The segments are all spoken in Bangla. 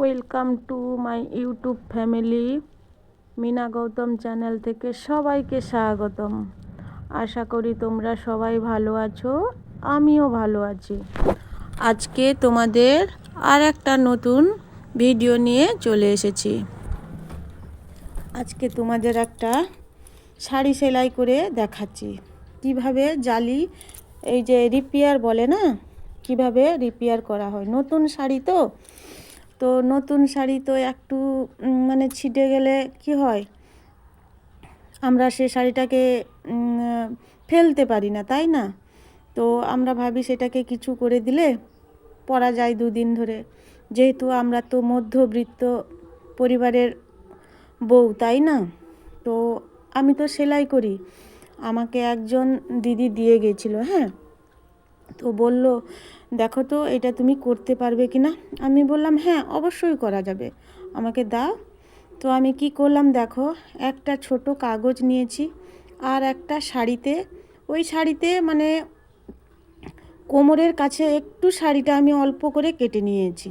Welcome to my YouTube family Mina Gautam channel থেকে সবাইকে স্বাগতম। আশা করি তোমরা সবাই ভালো আছো, আমিও ভালো আছি। আজকে তোমাদের আর একটা নতুন ভিডিও নিয়ে চলে এসেছি। আজকে তোমাদের একটা শাড়ি সেলাই করে দেখাচ্ছি। কীভাবে জালি, এই যে রিপেয়ার বলে না? কীভাবে রিপেয়ার করা হয়? নতুন শাড়ি তো? তো নতুন শাড়ি তো একটু মানে ছিটে গেলে কি হয়? আমরা সে শাড়িটাকে ফেলতে পারি না, তাই না? তো আমরা ভাবি সেটাকে কিছু করে দিলে পরা যায় দুদিন ধরে। যেহেতু আমরা তো মধ্যবিত্ত পরিবারের বউ, তাই না? তো আমি তো সেলাই করি। আমাকে একজন দিদি দিয়ে গেছিল হ্যাঁ? তো বলল, দেখো তো, এটা তুমি করতে পারবে কি না? আমি বললাম হ্যাঁ অবশ্যই করা যাবে। আমাকে দাও। তো আমি কি করলাম, দেখো, একটা ছোট কাগজ নিয়েছি আর একটা শাড়িতে, ওই শাড়িতে মানে কোমরের কাছে একটু শাড়িটা আমি অল্প করে কেটে নিয়েছি।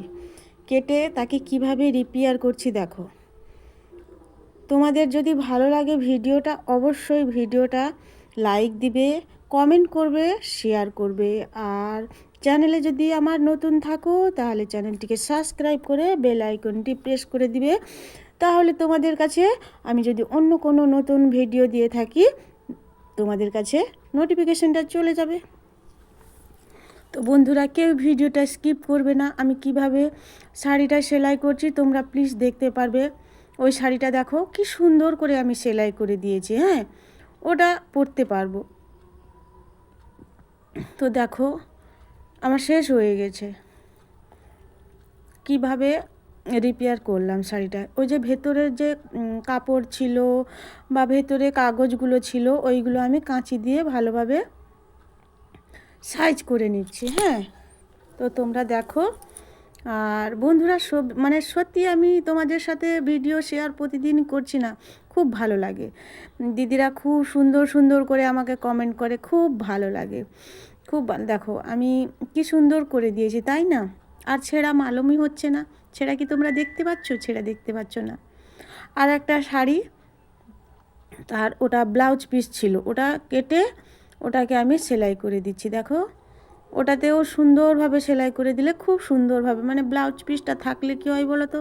কেটে তাকে কীভাবে রিপেয়ার করছি, দেখো। তোমাদের যদি ভালো লাগে ভিডিওটা, অবশ্যই ভিডিওটা লাইক দিবে কমেন্ট করবে শেয়ার করবে। আর চ্যানেলে যদি আমার নতুন থাকো, তাহলে চ্যানেলটিকে সাবস্ক্রাইব করে বেল আইকনটি প্রেস করে দিবে। তাহলে তোমাদের কাছে আমি যদি অন্য কোনো নতুন ভিডিও দিয়ে থাকি, তোমাদের কাছে নোটিফিকেশনটা চলে যাবে। তো বন্ধুরা, কেউ ভিডিওটা স্কিপ করবে না। আমি কীভাবে শাড়িটা সেলাই করছি, তোমরা প্লিজ দেখতে পারবে। ওই শাড়িটা দেখো, কি সুন্দর করে আমি সেলাই করে দিয়েছি হ্যাঁ? ওটা পরতে পারব। তো দেখো, আমার শেষ হয়ে গেছে। কীভাবে রিপেয়ার করলাম শাড়িটা? ওই যে ভেতরের যে কাপড় ছিল বা ভেতরে কাগজগুলো ছিল, ওইগুলো আমি কাঁচি দিয়ে ভালোভাবে সাইজ করে নিচ্ছি হ্যাঁ? তো তোমরা দেখো, আর বন্ধুরা সব মানে সত্যি আমি তোমাদের সাথে ভিডিও শেয়ার প্রতিদিন করছি না। খুব ভালো লাগে। দিদিরা খুব সুন্দর সুন্দর করে আমাকে কমেন্ট করে, খুব ভালো লাগে। খুব দেখো, আমি কি সুন্দর করে দিয়েছি, তাই না? আর ছেঁড়া মালুমই হচ্ছে না। ছেঁড়া কি তোমরা দেখতে পাচ্ছ? ছেঁড়া দেখতে পাচ্ছ না। আর একটা শাড়ি, তার ওটা ব্লাউজ পিস ছিল। ওটা কেটে ওটাকে আমি সেলাই করে দিচ্ছি, দেখো। ওটাতেও সুন্দরভাবে সেলাই করে দিলে খুব সুন্দরভাবে মানে ব্লাউজ পিসটা থাকলে কী হয় বলো তো?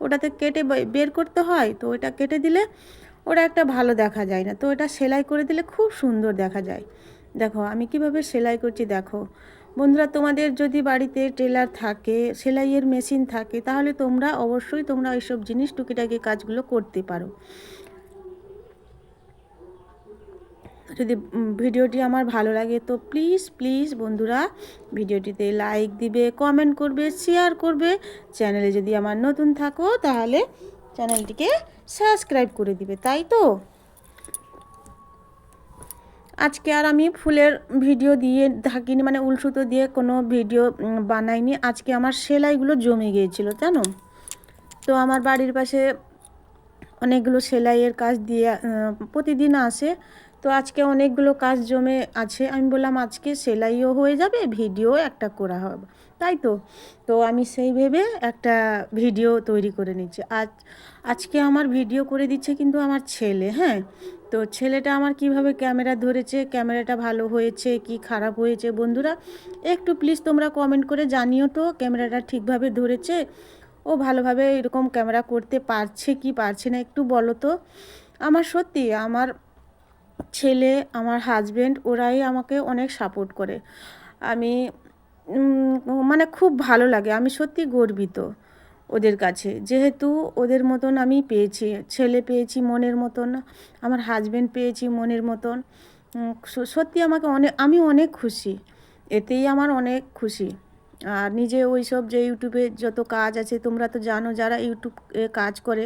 ওটাতে কেটে বের করতে হয়, তো ওটা কেটে দিলে ওটা একটা ভালো দেখা যায় না। তো এটা সেলাই করে দিলে খুব সুন্দর দেখা যায়। দেখো, আমি কীভাবে সেলাই করছি দেখো। বন্ধুরা, তোমাদের যদি বাড়িতে টেলার থাকে, সেলাইয়ের মেশিন থাকে, তাহলে তোমরা অবশ্যই তোমরা ওইসব জিনিস টুকিটাকি কাজগুলো করতে পারো। যদি ভিডিওটি আমার ভালো লাগে তো প্লিজ প্লিজ বন্ধুরা ভিডিওটিতে লাইক দিবে, কমেন্ট করবে, শেয়ার করবে। চ্যানেলে যদি আমার নতুন থাকো তাহলে চ্যানেলটিকে সাবস্ক্রাইব করে দিবে, তাই তো? আজকে আর আমি ফুলের ভিডিও দিয়ে থাকিনি মানে উলসুতো দিয়ে কোনো ভিডিও বানাইনি। আজকে আমার সেলাইগুলো জমে গিয়েছিল, জানো? তো আমার বাড়ির পাশে অনেকগুলো সেলাইয়ের কাজ দিয়ে প্রতিদিন আসে। তো আজকে অনেকগুলো কাজ জমে আছে। আমি বললাম, আজকে সেলাইও হয়ে যাবে, ভিডিও একটা করা হবে। তাই তো? তো আমি সেই ভেবে একটা ভিডিও তৈরি করে নিচ্ছি। আজ, আজকে আমার ভিডিও করে দিচ্ছে কিন্তু আমার ছেলে হ্যাঁ? তো ছেলেটা আমার কীভাবে ক্যামেরা ধরেছে, ক্যামেরাটা ভালো হয়েছে, কি খারাপ হয়েছে? বন্ধুরা, একটু প্লিজ তোমরা কমেন্ট করে জানিও তো, ক্যামেরাটা ঠিকভাবে ধরেছে? ও ভালোভাবে এরকম ক্যামেরা করতে পারছে কি পারছে না একটু বলো তো? আমার সত্যি, আমার ছেলে, আমার হাজব্যান্ড ওরাই আমাকে অনেক সাপোর্ট করে। আমি মানে খুব ভালো লাগে, আমি সত্যি গর্বিত ওদের কাছে। যেহেতু ওদের মতন আমি পেয়েছি, ছেলে পেয়েছি মনের মতন, আমার হাজব্যান্ড পেয়েছি মনের মতন সত্যি আমাকে অনেক আমি অনেক খুশি, এতেই আমার অনেক খুশি। আর নিজে ওই সব যে ইউটিউবে যত কাজ আছে, তোমরা তো জানো যারা ইউটিউব কাজ করে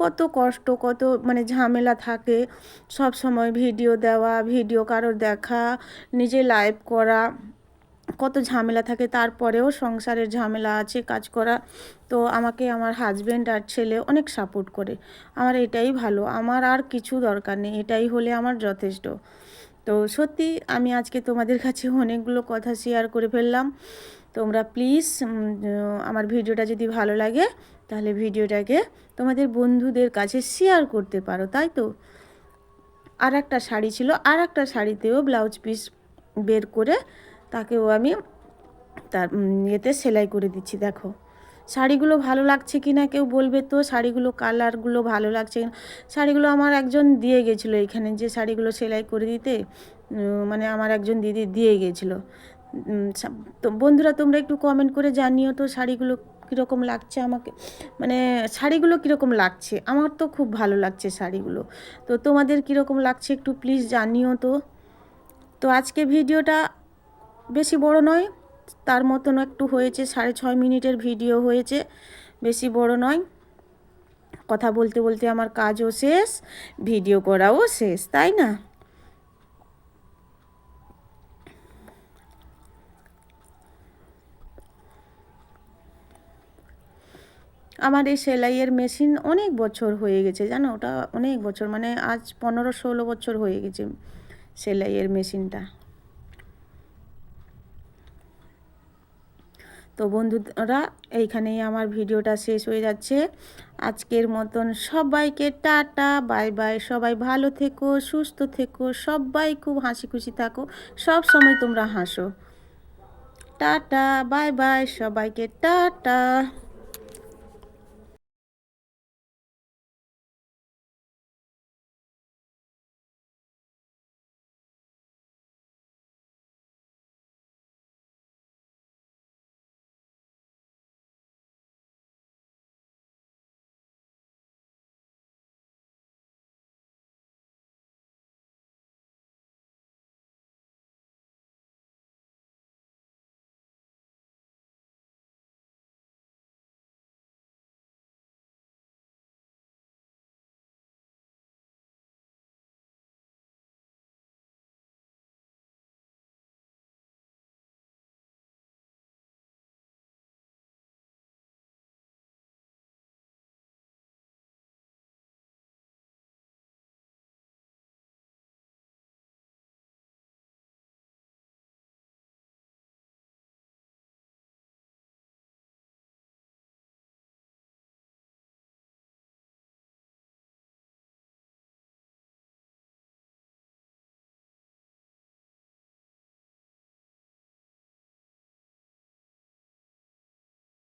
কত কষ্ট, কত মানে ঝামেলা থাকে। সব সময় ভিডিও দেওয়া, ভিডিও কারোর দেখা, নিজে লাইভ করা, কত ঝামেলা থাকে। তারপরেও সংসারের ঝামেলা আছে, কাজ করা। তো আমাকে আমার হাজব্যান্ড আর ছেলে অনেক সাপোর্ট করে। আমার এটাই ভালো। আমার আর কিছু দরকার নেই। এটাই হলে আমার যথেষ্ট। তো সত্যি আমি আজকে তোমাদের কাছে অনেকগুলো কথা শেয়ার করে ফেললাম। তোমরা প্লিজ আমার ভিডিওটা যদি ভালো লাগে তাহলে ভিডিওটাকে তোমাদের বন্ধুদের কাছে শেয়ার করতে পারো, তাই তো? আর একটা শাড়ি ছিল আর একটা শাড়িতেও ব্লাউজ পিস বের করে তাকেও আমি তার ইয়েতে সেলাই করে দিচ্ছি, দেখো। শাড়িগুলো ভালো লাগছে কি না কেউ বলবে তো? শাড়িগুলো কালারগুলো ভালো লাগছে। শাড়িগুলো আমার একজন দিয়ে গেছিল এখানে, যে শাড়িগুলো সেলাই করে দিতে মানে আমার একজন দিদি দিয়ে গেছিল। তো বন্ধুরা তোমরা একটু কমেন্ট করে জানিও তো শাড়িগুলো কীরকম লাগছে আমাকে? মানে শাড়িগুলো কীরকম লাগছে? আমার তো খুব ভালো লাগছে শাড়িগুলো। তো তোমাদের কীরকম লাগছে একটু প্লিজ জানিও তো। তো আজকে ভিডিওটা বেশি বড় নয়, তার মতন একটু হয়েছে, সাড়ে ছয় মিনিটের ভিডিও হয়েছে, বেশি বড় নয়। কথা বলতে বলতে আমার কাজও শেষ, ভিডিও করাও শেষ, তাই না? আমার এই সেলাইয়ের মেশিন অনেক বছর হয়ে গেছে, জানো? ওটা অনেক বছর মানে আজ পনেরো ষোলো বছর হয়ে গেছে সেলাইয়ের মেশিনটা। তো বন্ধুরা, এইখানেই আমার ভিডিওটা শেষ হয়ে যাচ্ছে। আজকের মতন সবাইকে টাটা, বাই বাই। সবাই ভালো থেকো, সুস্থ থেকো, সবাই খুব হাসি খুশি থাকো, সব সময় তোমরা হাসো। টাটা, বাই বাই, সবাইকে টাটা।